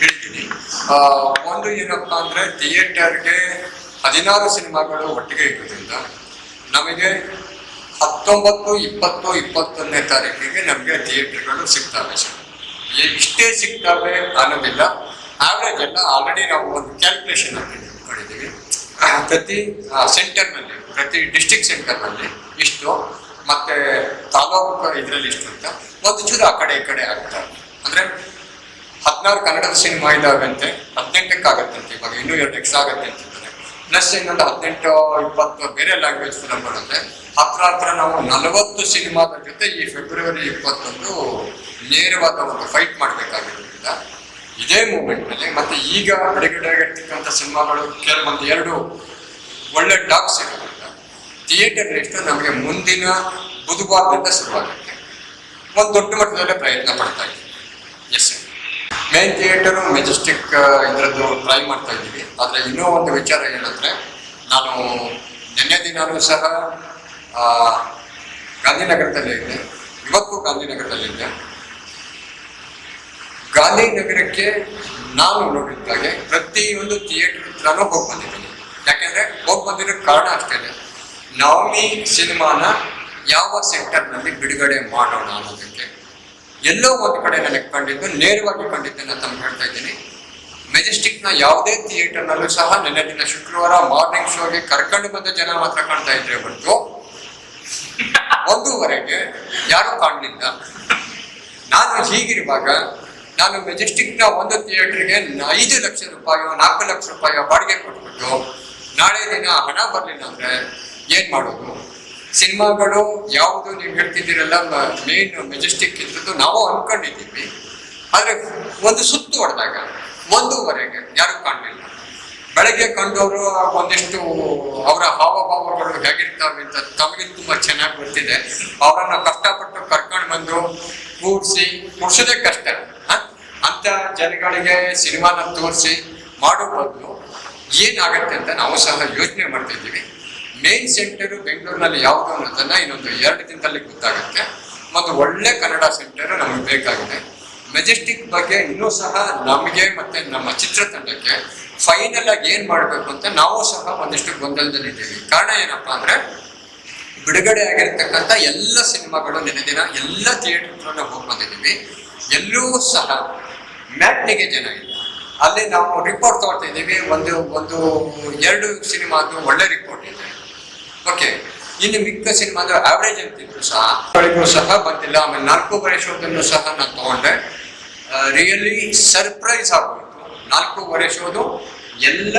ಹೇಳ್ತೀನಿ ಒಂದು ಏನಪ್ಪಾ ಅಂದ್ರೆ ಥಿಯೇಟರ್ಗೆ ಹದಿನಾರು ಸಿನಿಮಾಗಳು ಒಟ್ಟಿಗೆ ಇರೋದ್ರಿಂದ ನಮಗೆ ಹತ್ತೊಂಬತ್ತು, ಇಪ್ಪತ್ತು, ಇಪ್ಪತ್ತೊಂದನೇ ತಾರೀಕಿಗೆ ನಮಗೆ ಥಿಯೇಟರ್ಗಳು ಸಿಗ್ತವೆ ಇಷ್ಟೇ ಸಿಗ್ತವೆ ಅನ್ನೋದಿಲ್ಲ. ಆವ್ರೇಜ್ ಎಲ್ಲ ಆಲ್ರೆಡಿ ನಾವು ಒಂದು ಕ್ಯಾಲ್ಕುಲೇಷನ್ ಮಾಡಿದ್ದೀವಿ. ಪ್ರತಿ ಸೆಂಟರ್ನಲ್ಲಿ ಪ್ರತಿ ಡಿಸ್ಟಿಕ್ ಸೆಂಟರ್ನಲ್ಲಿ ಇಷ್ಟು, ಮತ್ತೆ ತಾಲೂಕು ಇದರಲ್ಲಿ ಇಷ್ಟು ಅಂತ. ಒಂದು ಚೂರು ಆ ಕಡೆ, ಈ ಕಡೆ ಆಗ್ತಾ. ಅಂದ್ರೆ ಹದಿನಾರು ಕನ್ನಡದ ಸಿನಿಮಾ ಇದಾಗಂತೆ ಅಂತ ಇವಾಗ ಇನ್ನೂ ಎರಡು ಎಕ್ಸ್ ಆಗತ್ತೆ ಅಂತಿದ್ದಾರೆ. ಪ್ಲಸ್ ಇನ್ನೊಂದು ಹದಿನೆಂಟು ಇಪ್ಪತ್ತು ಬೇರೆ ಲ್ಯಾಂಗ್ವೇಜ್ ಫಿಲಮ್ ಬರುತ್ತೆ. ಹತ್ರ ಹತ್ರ ನಾವು ನಲವತ್ತು ಸಿನಿಮಾದ ಜೊತೆ ಈ ಫೆಬ್ರವರಿ ಇಪ್ಪತ್ತೊಂದು ನೇರವಾದ ಒಂದು ಫೈಟ್ ಮಾಡಬೇಕಾಗಿರೋದ್ರಿಂದ, ಇದೇ ಮೂಮೆಂಟ್ನಲ್ಲಿ ಮತ್ತೆ ಈಗ ಬಿಡುಗಡೆ ಆಗಿರ್ತಕ್ಕಂಥ ಸಿನಿಮಾಗಳು ಕೆಲವೊಂದು ಎರಡು ಒಳ್ಳೆ ಡಾಕ್ಸ್ ಇರೋದ್ರಿಂದ ಥಿಯೇಟರ್ ಲಿಸ್ಟ್ ನಮಗೆ ಮುಂದಿನ ಬುಧವಾರದಿಂದ ಶುರುವಾಗುತ್ತೆ. ಒಂದು ದೊಡ್ಡ ಮಟ್ಟದಲ್ಲೇ ಪ್ರಯತ್ನ ಪಡ್ತಾ ಇದ್ದೀವಿ. Yes sir main theatre Majestic ಇದರದ್ದು ಟ್ರೈ ಮಾಡ್ತಾ ಇದ್ದೀವಿ. ಆದರೆ ಇನ್ನೂ ಒಂದು ವಿಚಾರ ಏನಂದರೆ ನಾನು ನಿನ್ನೆ ದಿನವೂ ಸಹ ಗಾಂಧಿನಗರದಲ್ಲಿ ಇದ್ದೆ. ಇವತ್ತು ಗಾಂಧಿನಗರದಲ್ಲಿದ್ದೆ ಗಾಂಧಿನಗರಕ್ಕೆ ನಾನು ನೋಡಿದ್ದಾಗೆ ಪ್ರತಿಯೊಂದು ಥಿಯೇಟರ್ ಹತ್ರನೂ ಹೋಗಿ ಬಂದಿದ್ದೀನಿ. ಯಾಕೆಂದರೆ ಹೋಗಿ ಬಂದಿರೋ ಕಾರಣ ಅಷ್ಟೇ ನವಮಿ ಸಿನಿಮಾನ ಯಾವ ಸೆಕ್ಟರ್ನಲ್ಲಿ ಬಿಡುಗಡೆ ಮಾಡೋಣ ಅನ್ನೋದಕ್ಕೆ ಎಲ್ಲೋ ಒಂದು ಕಡೆ ನನಗೆ ಕಂಡಿದ್ದು ನೇರವಾಗಿ ಕಂಡಿದ್ದನ್ನು ತಾನು ಹೇಳ್ತಾ ಇದ್ದೀನಿ. ಮೆಜೆಸ್ಟಿಕ್ನ ಯಾವುದೇ ಥಿಯೇಟರ್ನಲ್ಲೂ ಸಹ ನಿನ್ನೆ ದಿನ ಶುಕ್ರವಾರ ಮಾರ್ನಿಂಗ್ ಶೋಗೆ ಕರ್ಕೊಂಡು ಬಂದ ಜನ ಮಾತ್ರ ಕಾಣ್ತಾ ಇದ್ರೆ ಹೊರತು ಒಂದೂವರೆಗೆ ಯಾರು ಕಾಣಲಿಲ್ಲ. ನಾನು ಹೀಗಿರುವಾಗ, ನಾನು ಮೆಜೆಸ್ಟಿಕ್ನ ಒಂದು ಥಿಯೇಟರ್ಗೆ ಐದು ಲಕ್ಷ ರೂಪಾಯೋ, ನಾಲ್ಕು ಲಕ್ಷ ರೂಪಾಯೋ ಬಾಡಿಗೆ ಕೊಟ್ಬಿಟ್ಟು ನಾಳೆ ದಿನ ಹಣ ಬರಲಿಲ್ಲ ಅಂದ್ರೆ ಏನ್ ಮಾಡೋದು? ಸಿನಿಮಾಗಳು ಯಾವುದು ನೀವು ಹೇಳ್ತಿದ್ದೀರಲ್ಲ ಮೇನ್ ಮೆಜೆಸ್ಟಿಕ್ ಇದ್ರದ್ದು ನಾವು ಅನ್ಕೊಂಡಿದ್ದೀವಿ. ಆದ್ರೆ ಒಂದು ಸುತ್ತು ಹೊಡೆದಾಗ, ಒಂದೂವರೆಗೆ ಯಾರು ಕಾಣಲಿಲ್ಲ. ಬೆಳಗ್ಗೆ ಕಂಡವರು ಒಂದಿಷ್ಟು ಅವರ ಹಾವಭಾವಗಳು ಹೇಗಿರ್ತಾವೆ ಅಂತ ತಮಗೆ ತುಂಬಾ ಚೆನ್ನಾಗಿ ಗೊತ್ತಿದೆ. ಅವರನ್ನ ಕಷ್ಟಪಟ್ಟು ಕರ್ಕೊಂಡು ಬಂದು ಕೂಡಿಸಿ ಕೂರ್ಸೋದೇ ಕಷ್ಟ? ಅಂತ ಜನಗಳಿಗೆ ಸಿನಿಮಾನ ತೋರಿಸಿ ಮಾಡೋ ಬದಲು ಏನಾಗತ್ತೆ ಅಂತ ನಾವು ಸಹ ಯೋಚನೆ ಮಾಡ್ತಾ ಇದ್ದೀವಿ ಮೇನ್ ಸೆಂಟರ್ ಬೆಂಗಳೂರಿನಲ್ಲಿ ಯಾವುದು ಅನ್ನೋದನ್ನ ಇನ್ನೊಂದು ಎರಡು ದಿನದಲ್ಲಿ ಗೊತ್ತಾಗುತ್ತೆ. ಮತ್ತು ಒಳ್ಳೆ ಕನ್ನಡ ಸೆಂಟರ್ ನಮಗೆ ಬೇಕಾಗಿದೆ. ಮೆಜೆಸ್ಟಿಕ್ ಬಗ್ಗೆ ಇನ್ನೂ ಸಹ ನಮಗೆ ಮತ್ತೆ ನಮ್ಮ ಚಿತ್ರತಂಡಕ್ಕೆ ಫೈನಲ್ ಆಗಿ ಏನ್ ಮಾಡಬೇಕು ಅಂತ ನಾವು ಸಹ ಒಂದಿಷ್ಟು ಗೊಂದಲದಲ್ಲಿದ್ದೀವಿ ಕಾರಣ ಏನಪ್ಪಾ ಅಂದ್ರೆ, ಬಿಡುಗಡೆ ಆಗಿರ್ತಕ್ಕಂಥ ಎಲ್ಲ ಸಿನಿಮಾಗಳು ನಿನ್ನೆ ದಿನ ಎಲ್ಲ ಥಿಯೇಟರ್ಗಳನ್ನ ಹೋಗಿ ಬಂದಿದ್ದೀವಿ. ಎಲ್ಲೂ ಸಹ ಮ್ಯಾಟ್ನಿಗೆ ಜನ ಇಲ್ಲ. ಅಲ್ಲಿ ನಾವು ರಿಪೋರ್ಟ್ ತಗೊಳ್ತಾ ಇದ್ದೀವಿ. ಒಂದು ಒಂದು, ಎರಡು ಸಿನಿಮಾದು ಒಳ್ಳೆ ರಿಪೋರ್ಟ್ ಓಕೆ ಇನ್ನು ಮಿಕ್ಕ ಅಂದ್ರೆ ಆವರೇಜ್ ಅಂತಿದ್ರು ಸಹ. ಸಹ ಬಂದಿಲ್ಲ, ಆಮೇಲೆ ನಾಲ್ಕು ಶೋದನ್ನು ಸಹ ನಾನು ತಗೊಂಡೆ. ರಿಯಲಿ ಸರ್ಪ್ರೈಸ್ ಆಗೋಯ್ತು. ನಾಲ್ಕು ಶೋದು ಎಲ್ಲ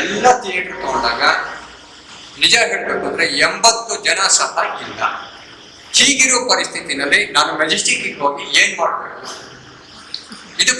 ಎಲ್ಲ ಥಿಯೇಟರ್ ತಗೊಂಡಾಗ ನಿಜ ಹೇಳ್ಬೇಕು ಅಂದ್ರೆ ಎಂಬತ್ತು ಜನ ಸಹ ಇಲ್ಲ. ಹೀಗಿರೋ ಪರಿಸ್ಥಿತಿನಲ್ಲಿ ನಾನು ಮೆಜೆಸ್ಟಿಕ್ ಹೋಗಿ ಏನ್ ಮಾಡಬೇಕು? ಇದು